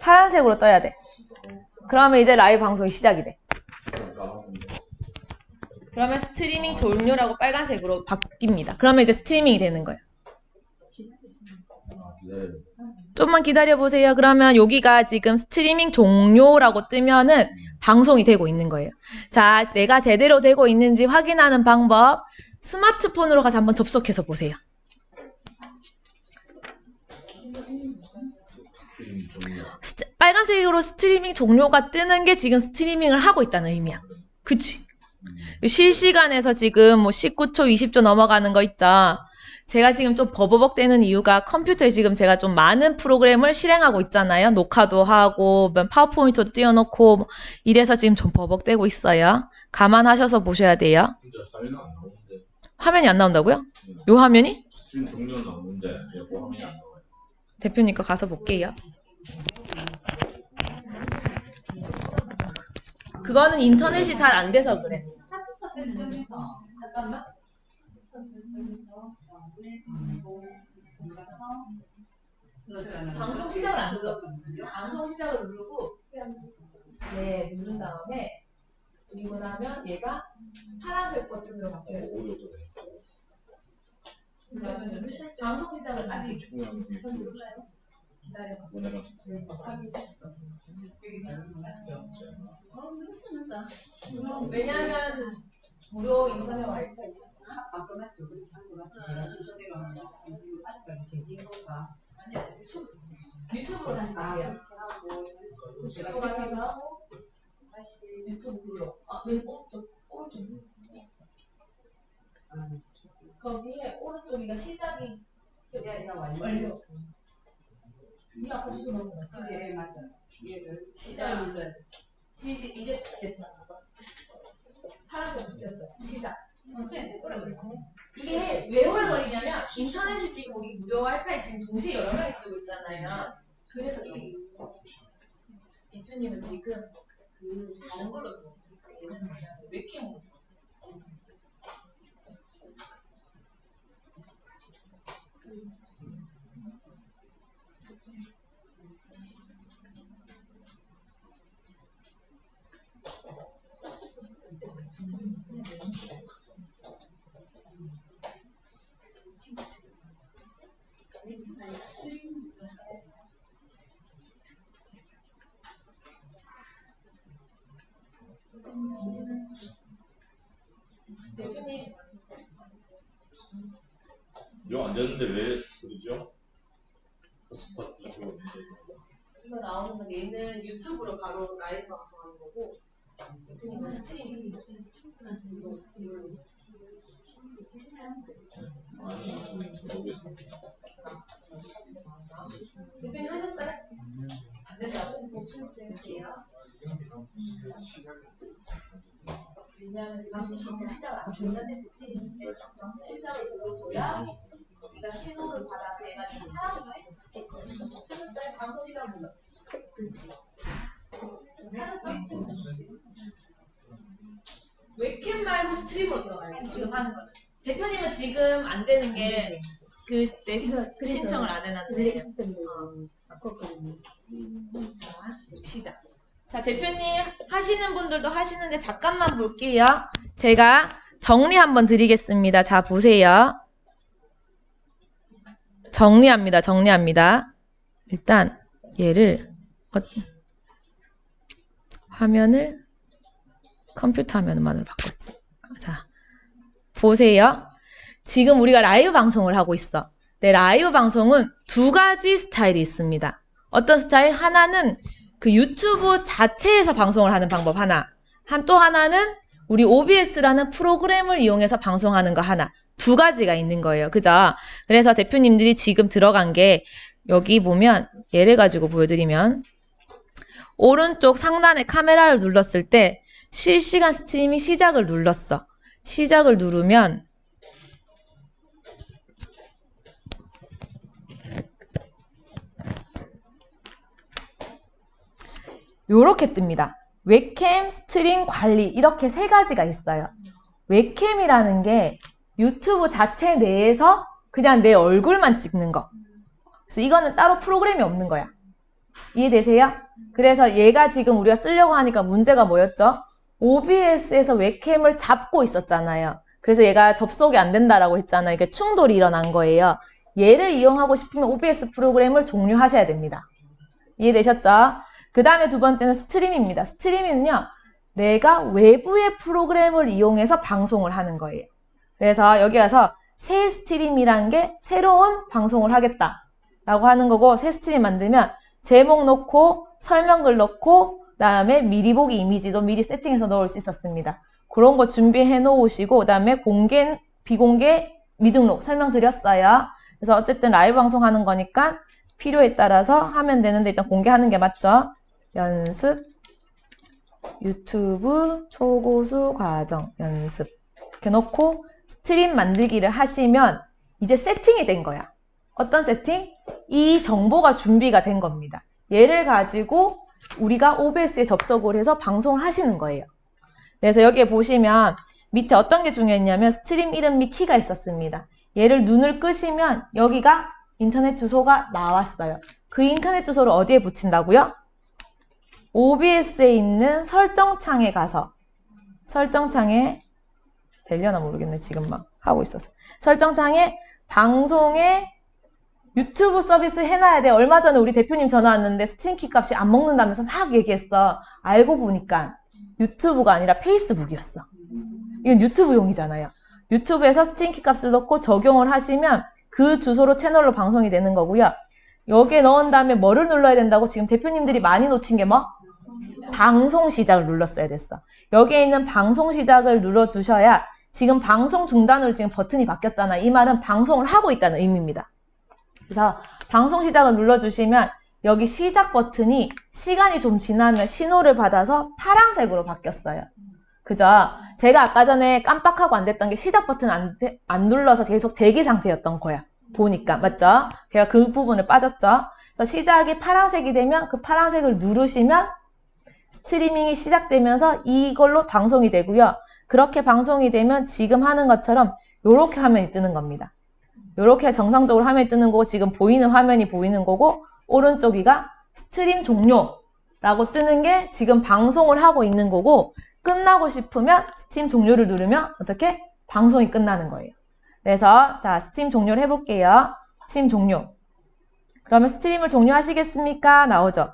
파란색으로 떠야 돼. 그러면 이제 라이브 방송이 시작이 돼. 그러면 스트리밍 종료라고 빨간색으로 바뀝니다. 그러면 이제 스트리밍이 되는 거예요. 좀만 기다려 보세요. 그러면 여기가 지금 스트리밍 종료라고 뜨면은 방송이 되고 있는 거예요. 자, 내가 제대로 되고 있는지 확인하는 방법. 스마트폰으로 가서 한번 접속해서 보세요. 스트- 빨간색으로 스트리밍 종료가 뜨는 게 지금 스트리밍을 하고 있다는 의미야. 그치? 실시간에서 지금 뭐 19초, 20초 넘어가는 거 있죠. 제가 지금 좀 버버벅대는 이유가 컴퓨터에 지금 제가 좀 많은 프로그램을 실행하고 있잖아요. 녹화도 하고, 뭐 파워포인트도 띄워놓고, 뭐 이래서 지금 좀 버벅대고 있어요. 감안하셔서 보셔야 돼요. 화면이 안 나온다고요? 요 화면이? 스트림 종료는 왜 화면이 안 나와요? 대표님 거 가서 볼게요. 그거는 인터넷이 잘 안 돼서 그래. 잠깐만. 방송 시작을 안 눌렀죠. 방송 시작을 누르고 네 누른 다음에 그리고 나면 얘가 파란색 버튼으로 바뀌어요. 그러면 방송 시작을 아직 중요한 게 전 눌러요. 기다려. 뭐냐면 왜냐면 무료 인터넷 와이파이 있잖아. 유튜브로 다시 가세요. 유튜브 가셔서 유튜브 불러. 아, 왼 오른쪽 오른쪽. 거기에 오른쪽이가 시작이 완료. 이 주소 너무 맞지? 시작을 눌러야 돼. 지시 이제 됐다. 파란색 바뀌었죠. 시작. 이게 왜 오래 걸리냐면 인터넷이 지금 우리 무료 와이파이 지금 동시에 여러 명이 쓰고 있잖아요. 그래서 이 대표님은 지금 그 다른 걸로 들어오니까 얘는 뭐냐면 웹캠으로 들어오고 대표님 이거 안 되는데 왜 그러죠? 주고 이거 나오는 건 얘는 유튜브로 바로 라이브 방송하는 거고 대표님은 스트리밍 모르겠어. 대표 웹캠 말고 스트림으로 들어가야지 지금 하는 거죠. 대표님은 지금 안 되는 게 그그 신청을 안 해놨는데. 자, 시작. 자, 대표님 하시는 분들도 하시는데 잠깐만 볼게요. 제가 정리 한번 드리겠습니다. 자, 보세요. 정리합니다. 정리합니다. 일단 얘를 어, 화면을 컴퓨터 화면만으로 바꿨지. 자, 보세요. 지금 우리가 라이브 방송을 하고 있어. 네, 라이브 방송은 두 가지 스타일이 있습니다. 어떤 스타일? 하나는 그 유튜브 자체에서 방송을 하는 방법 하나. 한 또 하나는 우리 OBS라는 프로그램을 이용해서 방송하는 거 하나. 두 가지가 있는 거예요. 그죠? 그래서 대표님들이 지금 들어간 게 여기 보면 예를 가지고 보여드리면 오른쪽 상단에 카메라를 눌렀을 때 실시간 스트리밍 시작을 눌렀어. 시작을 누르면 요렇게 뜹니다. 웹캠, 스트림 관리 이렇게 세 가지가 있어요. 웹캠이라는 게 유튜브 자체 내에서 그냥 내 얼굴만 찍는 거. 그래서 이거는 따로 프로그램이 없는 거야. 이해되세요? 그래서 얘가 지금 우리가 쓰려고 하니까 문제가 뭐였죠? OBS에서 웹캠을 잡고 있었잖아요. 그래서 얘가 접속이 안 된다라고 했잖아요. 이게 충돌이 일어난 거예요. 얘를 이용하고 싶으면 OBS 프로그램을 종료하셔야 됩니다. 이해되셨죠? 그 다음에 두 번째는 스트리밍입니다. 스트리밍은요, 내가 외부의 프로그램을 이용해서 방송을 하는 거예요. 그래서 여기 가서 새 스트림이라는 게 새로운 방송을 하겠다. 라고 하는 거고, 새 스트림 만들면 제목 넣고, 설명글 넣고, 그 다음에 미리 보기 이미지도 미리 세팅해서 넣을 수 있었습니다. 그런 거 준비해 놓으시고, 그 다음에 공개, 비공개, 미등록 설명드렸어요. 그래서 어쨌든 라이브 방송하는 거니까 필요에 따라서 하면 되는데 일단 공개하는 게 맞죠? 연습, 유튜브 초고수 과정 연습 이렇게 놓고 스트림 만들기를 하시면 이제 세팅이 된 거야. 어떤 세팅? 이 정보가 준비가 된 겁니다. 얘를 가지고 우리가 OBS에 접속을 해서 방송을 하시는 거예요. 그래서 여기에 보시면 밑에 어떤 게 중요했냐면 스트림 이름 및 키가 있었습니다. 얘를 눈을 끄시면 여기가 인터넷 주소가 나왔어요. 그 인터넷 주소를 어디에 붙인다고요? OBS에 있는 설정창에 가서 설정창에 되려나 모르겠네 지금 막 하고 있어서. 설정창에 방송에 유튜브 서비스 해놔야 돼. 얼마 전에 우리 대표님 전화 왔는데 스팀키 값이 안 먹는다면서 막 얘기했어. 알고 보니까 유튜브가 아니라 페이스북이었어. 이건 유튜브용이잖아요. 유튜브에서 스팀키 값을 넣고 적용을 하시면 그 주소로 채널로 방송이 되는 거고요. 여기에 넣은 다음에 뭐를 눌러야 된다고 지금 대표님들이 많이 놓친 게 뭐? 방송 시작을 눌렀어야 됐어. 여기에 있는 방송 시작을 눌러주셔야 지금 방송 중단으로 지금 버튼이 바뀌었잖아. 이 말은 방송을 하고 있다는 의미입니다. 그래서 방송 시작을 눌러주시면 여기 시작 버튼이 시간이 좀 지나면 신호를 받아서 파란색으로 바뀌었어요. 그죠? 제가 아까 전에 깜빡하고 안 됐던 게 시작 버튼 안, 돼- 안 눌러서 계속 대기 상태였던 거야. 보니까. 맞죠? 제가 그 부분을 빠졌죠? 그래서 시작이 파란색이 되면 그 파란색을 누르시면 스트리밍이 시작되면서 이걸로 방송이 되고요. 그렇게 방송이 되면 지금 하는 것처럼 이렇게 화면이 뜨는 겁니다. 이렇게 정상적으로 화면이 뜨는 거고 지금 보이는 화면이 보이는 거고 오른쪽이가 스트림 종료라고 뜨는 게 지금 방송을 하고 있는 거고 끝나고 싶으면 스팀 종료를 누르면 어떻게 방송이 끝나는 거예요. 그래서 자 스팀 종료를 해볼게요. 스팀 종료. 그러면 스트림을 종료하시겠습니까? 나오죠.